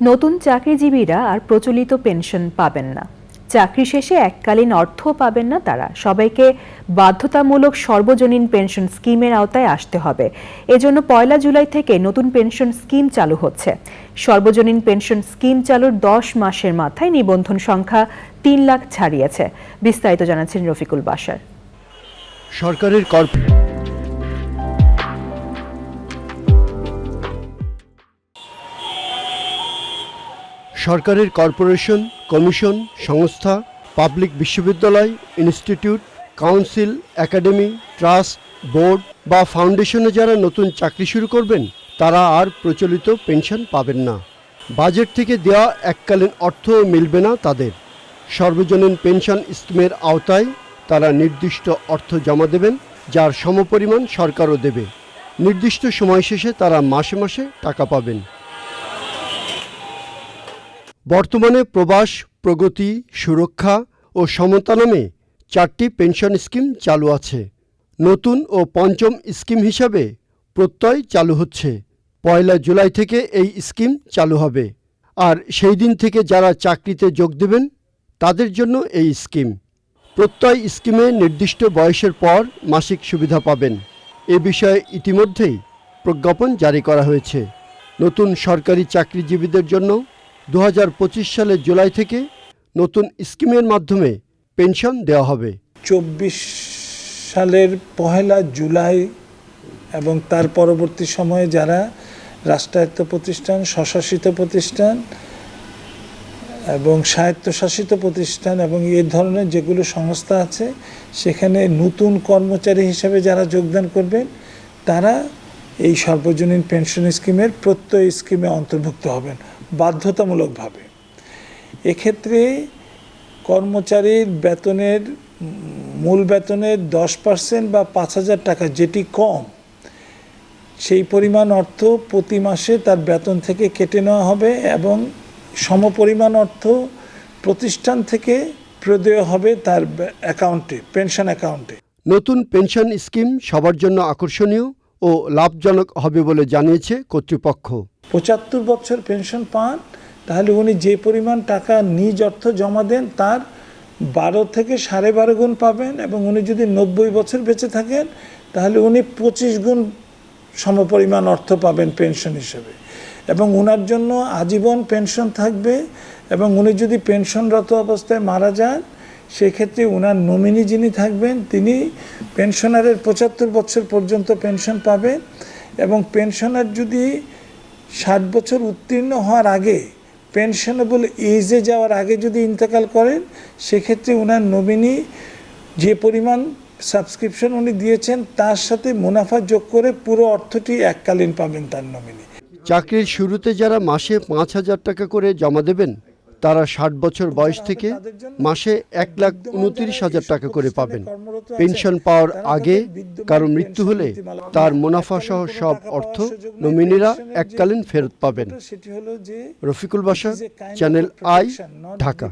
নতুন চাকরিজীবীরা আর প্রচলিত পেনশন পাবেন না। চাকরি শেষে এককালীন অর্থ পাবেন না তারা। সবাইকে বাধ্যতামূলক সর্বজনীন পেনশন স্কিমের আওতায় আসতে হবে। এজন্য পয়লা জুলাই থেকে নতুন পেনশন স্কিম চালু হচ্ছে। সর্বজনীন পেনশন স্কিম চালুর দশ মাসের মাথায় নিবন্ধন সংখ্যা তিন লাখ ছাড়িয়েছে। বিস্তারিত জানাচ্ছেন রফিকুল বাসার সরকারের কর সরকারের কর্পোরেশন, কমিশন, সংস্থা, পাবলিক বিশ্ববিদ্যালয়, institute, council, academy, trust, board বা ফাউন্ডেশনে যারা নতুন চাকরি শুরু করবেন, তারা আর প্রচলিত পেনশন পাবেন না। বাজেট থেকে দেওয়া এককালীন অর্থ মিলবে না তাদের। সর্বজনীন পেনশন স্কিমের আওতায় তারা নির্দিষ্ট অর্থ জমা দেবেন, যার সমপরিমাণ সরকারও দেবে। নির্দিষ্ট সময় শেষে তারা মাসে মাসে টাকা পাবেন। বর্তমানে প্রবাস, প্রগতি, সুরক্ষা ও সমতা নামে চারটি পেনশন স্কিম চালু আছে। নতুন ও পঞ্চম স্কিম হিসাবে প্রত্যয় চালু হচ্ছে। পয়লা জুলাই থেকে এই স্কিম চালু হবে। আর সেই দিন থেকে যারা চাকরিতে যোগ দেবেন, তাদের জন্য এই স্কিম। প্রত্যয় স্কিমে নির্দিষ্ট বয়সের পর মাসিক সুবিধা পাবেন। এ বিষয়ে ইতিমধ্যেই প্রজ্ঞাপন জারি করা হয়েছে। নতুন সরকারি চাকরিজীবীদের জন্য দু হাজার পঁচিশ সালের জুলাই থেকে নতুন স্কিমের মাধ্যমে পেনশন দেওয়া হবে। চব্বিশ সালের পহেলা জুলাই এবং তার পরবর্তী সময়ে যারা রাষ্ট্রায়ত্ত প্রতিষ্ঠান, স্বশাসিত প্রতিষ্ঠান এবং স্বায়ত্তশাসিত প্রতিষ্ঠান এবং এই ধরনের যেগুলো সংস্থা আছে, সেখানে নতুন কর্মচারী হিসেবে যারা যোগদান করবেন, তারা এই সর্বজনীন পেনশন স্কিমের প্রত্যয় স্কিমে অন্তর্ভুক্ত হবেন। বাধ্যতামূলকভাবে। এক্ষেত্রে কর্মচারীর বেতনের, মূল বেতনের দশ পার্সেন্ট বা পাঁচ হাজার টাকা যেটি কম, সেই পরিমাণ অর্থ প্রতি মাসে তার বেতন থেকে কেটে নেওয়া হবে এবং সমপরিমাণ অর্থ প্রতিষ্ঠান থেকে প্রদেয় হবে তার অ্যাকাউন্টে, পেনশন অ্যাকাউন্টে। নতুন পেনশন স্কিম সবার জন্য আকর্ষণীয়। ও লাভজনক হবে বলে জানিয়েছে কর্তৃপক্ষ। পঁচাত্তর বছর পেনশন পান, তাহলে উনি যে পরিমাণ টাকা নিজ অর্থ জমা দেন, তার বারো থেকে সাড়ে বারো গুণ পাবেন এবং উনি যদি নব্বই বছর বেঁচে থাকেন, তাহলে উনি পঁচিশ গুণ সমপরিমাণ অর্থ পাবেন পেনশন হিসেবে। এবং ওনার জন্য আজীবন পেনশন থাকবে এবং উনি যদি পেনশনরত অবস্থায় মারা যান সেক্ষেত্রে ওনার নমিনি যিনি থাকবেন, তিনি পেনশনারের পঁচাত্তর বছর পর্যন্ত পেনশন পাবেন এবং পেনশনার যদি ষাট বছর উত্তীর্ণ হওয়ার আগে পেনশনেবল এজে যাওয়ার আগে যদি ইন্তেকাল করেন, সেক্ষেত্রে ওনার নমিনি যে পরিমাণ সাবস্ক্রিপশন উনি দিয়েছেন, তার সাথে মুনাফা যোগ করে পুরো অর্থটি এককালীন পাবেন তার নমিনি চাকরির শুরুতে যারা মাসে পাঁচ হাজার টাকা করে জমা দেবেন তারা ষাট বছর বয়স থেকে মাসে এক লাখ উনত্রিশ হাজার টাকা করে পাবেন। পেনশন পাওয়ার আগে কারও মৃত্যু হলে তার মুনাফা সহ সব অর্থ নমিনিরা এককালীন ফেরত পাবেন। রফিকুল বাসা চ্যানেল আই ঢাকা।